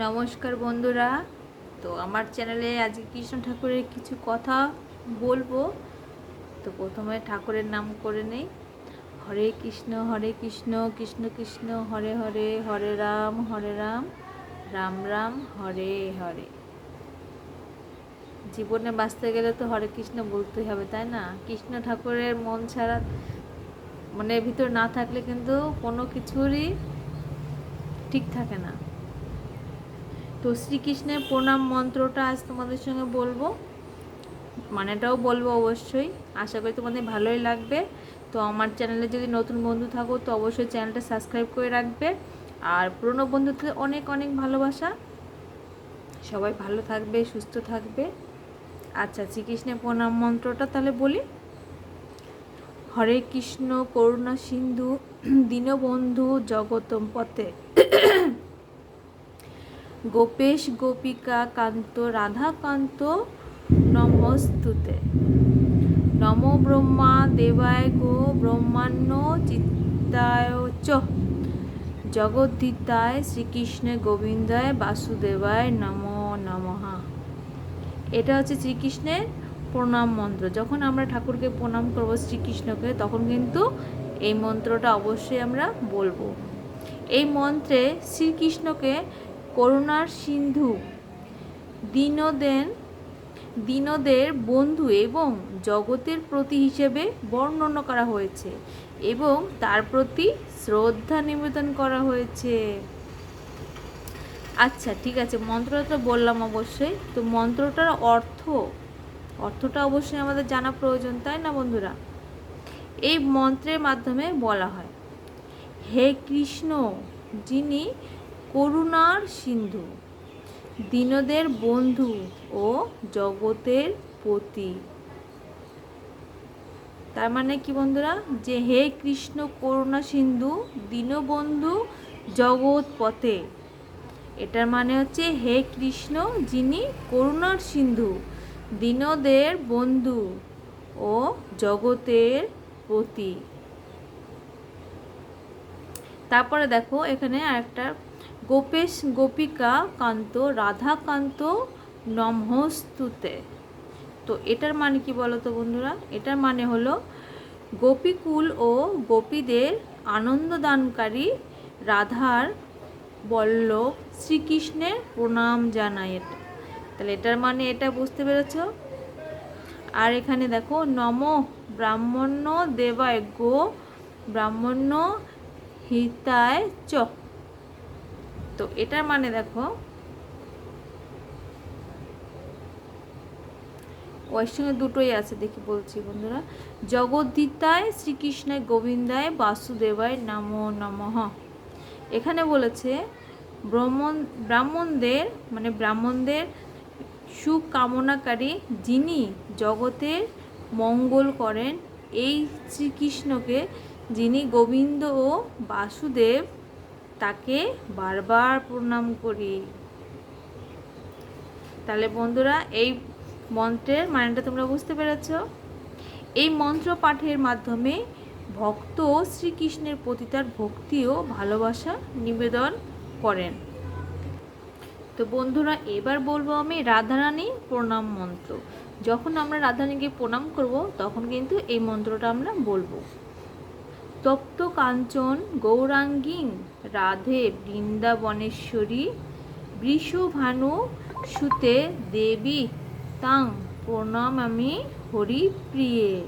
নমস্কার বন্ধুরা। তো আমার চ্যানেলে আজকে কৃষ্ণ ঠাকুরের কিছু কথা বলব। তো প্রথমে ঠাকুরের নাম করে নেই। হরে কৃষ্ণ হরে কৃষ্ণ কৃষ্ণ কৃষ্ণ, হরে হরে হরে রাম হরে রাম রাম রাম, হরে হরে। জীবনে বাঁচতে গেলে তো হরে কৃষ্ণ বলতেই হবে, তাই না? কৃষ্ণ ঠাকুরের মন ছাড়া মানে ভিতর না থাকলে কিন্তু কোনো কিছুরই ঠিক থাকে না। তো শ্রীকৃষ্ণের প্রণাম মন্ত্রটা আজ তোমাদের সঙ্গে বলব। মানেটাও বলব অবশ্যই। আশা করি তোমাদের ভালোই লাগবে। তো আমার চ্যানেলে যদি নতুন বন্ধু থাকো তো অবশ্যই চ্যানেলটা সাবস্ক্রাইব করে রাখবে। আর পুরনো বন্ধুদের অনেক অনেক ভালোবাসা। সবাই ভালো থাকবে, সুস্থ থাকবে। আচ্ছা শ্রীকৃষ্ণের প্রণাম মন্ত্রটা তাহলে বলি। হরে কৃষ্ণ, করুণা সিন্ধু, দীনবন্ধু জগতম পথে। গোপেশ গোপিকা কান্ত, রাধাকান্ত নমস্তুতে। নম ব্রহ্মা দেবায় গো ব্রহ্মাণ্য চিত্তায় চ। জগদ্ধিতায় শ্রীকৃষ্ণ গোবিন্দায় বাসুদেবায় নম নমঃ। এটা হচ্ছে শ্রীকৃষ্ণের প্রণাম মন্ত্র। যখন আমরা ঠাকুরকে প্রণাম করব শ্রীকৃষ্ণকে, তখন কিন্তু এই মন্ত্রটা অবশ্যই আমরা বলব। এই মন্ত্রে শ্রীকৃষ্ণকে করুণার সিন্ধু, দীনদেন, দীনদের বন্ধু এবং জগতের প্রতি হিসেবে বর্ণনা করা হয়েছে এবং তার প্রতি শ্রদ্ধা নিবেদন করা হয়েছে। আচ্ছা ঠিক আছে, মন্ত্রটা তো বললাম অবশ্যই। তো মন্ত্রটার অর্থ, অর্থটা অবশ্যই আমাদের জানা প্রয়োজন, তাই না বন্ধুরা? এই মন্ত্রের মাধ্যমে বলা হয়, হে কৃষ্ণ, যিনি করুণার সিন্ধু, দীনদের বন্ধু ও জগতের পতি। তার মানে কি বন্ধুরা? যে হে কৃষ্ণ করুণা সিন্ধু, দীনবন্ধু জগৎ পথে। এটার মানে হচ্ছে হে কৃষ্ণ যিনি করুণার সিন্ধু, দীনদের বন্ধু ও জগতের পতি। তারপরে দেখো এখানে আরেকটা গোপেশ গোপিকা কান্ত রাধাকান্ত নমহস্তুতে তো এটার মানে কি বলো তো বন্ধুরা? এটার মানে হলো গোপীকুল ও গোপীদের আনন্দদানকারী রাধার বল্লভ শ্রীকৃষ্ণের প্রণাম জানায় এটা। তাহলে এটার মানে এটা বুঝতে পেরেছ? আর এখানে দেখো, নম ব্রাহ্মণ্য দেবায় গো ব্রাহ্মণ্য হিতায় চ। তো এটার মানে দেখো ওর সঙ্গে দুটোই আছে দেখি বলছি বন্ধুরা। জগদ্দিতায় শ্রীকৃষ্ণায় গোবিন্দায়, বাসুদেবায় নমো নমঃ। এখানে বলেছে, ব্রাহ্মণ, ব্রাহ্মণদের মানে ব্রাহ্মণদের সুকামনাকারী যিনি জগতের মঙ্গল করেন, এই শ্রীকৃষ্ণকে যিনি গোবিন্দ ও বাসুদেব তাকে বারবার প্রণাম করি। তাহলে বন্ধুরা, এই মন্ত্রের মানেটা তোমরা বুঝতে পেরেছ? এই মন্ত্র পাঠের মাধ্যমে ভক্ত শ্রীকৃষ্ণের প্রতি তার ভক্তি ও ভালোবাসা নিবেদন করেন। তো বন্ধুরা, এবার বলব আমি রাধারানী প্রণাম মন্ত্র। যখন আমরা রাধারানীকে প্রণাম করব, তখন কিন্তু এই মন্ত্রটা আমরা বলব। তপ্ত কাঞ্চন গৌরাঙ্গীং রাধে, বৃন্দাবনেশ্বরী, বৃষভানু, সুতে, দেবী, তাং, প্রণাম আমি হরিপ্রিয়ে।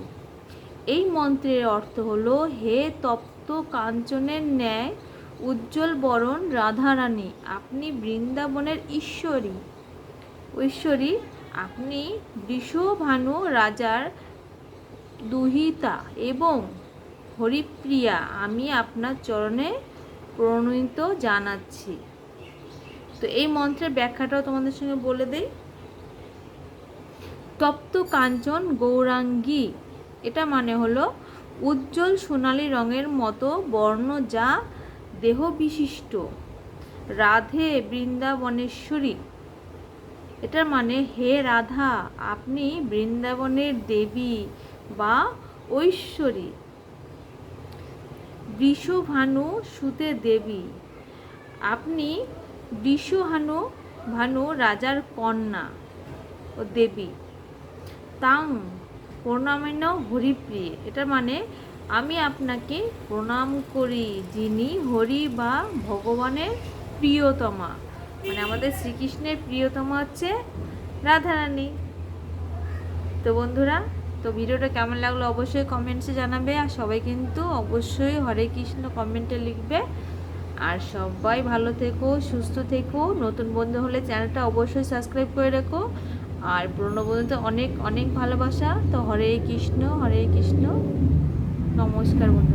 এই মন্ত্রের অর্থ হলো, হে তপ্ত কাঞ্চনের ন্যায়, উজ্জ্বল বরণ রাধারানী, আপনি বৃন্দাবনের ঈশ্বরী। ঐশ্বরী আপনি বৃষভানু রাজার দুহিতা এবং হরিপ্রিয়া, আমি আপনার চরণে প্রণীত জানাচ্ছি। তো এই মন্ত্রের ব্যাখ্যাটাও তোমাদের সঙ্গে বলে দেই। তপ্ত কাঞ্চন গৌরাঙ্গী, এটা মানে হলো উজ্জ্বল সোনালি রঙের মতো বর্ণ যা দেহ বিশিষ্ট রাধে বৃন্দাবনেশ্বরী এটার মানে হে রাধা, আপনি বৃন্দাবনের দেবী বা ঐশ্বরী। বৃষভানু সুতে দেবী। আপনি দিশুহানু ভানু রাজার কন্যা ও দেবী। তাং প্রণামেন হরিপ্রিয়ে। এটা মানে আমি আপনাকে প্রণাম করি যিনি হরি বা ভগবানের প্রিয়তমা। মানে আমাদের শ্রীকৃষ্ণের প্রিয়তমা হচ্ছে রাধারানী। তো বন্ধুরা তো ভিডিওটা কেমন লাগল অবশ্যই কমেন্টসে জানাবে, আর সবাই কিন্তু অবশ্যই হরে কৃষ্ণ কমেন্টে লিখবে। আর সবাই ভালো থেকো, সুস্থ থেকো, নতুন বন্ধু হলে চ্যানেলটা অবশ্যই সাবস্ক্রাইব করে রেখো। আর পুরনো বন্ধুতে অনেক অনেক ভালোবাসা। তো হরে কৃষ্ণ হরে কৃষ্ণ। নমস্কার বন্ধুরা।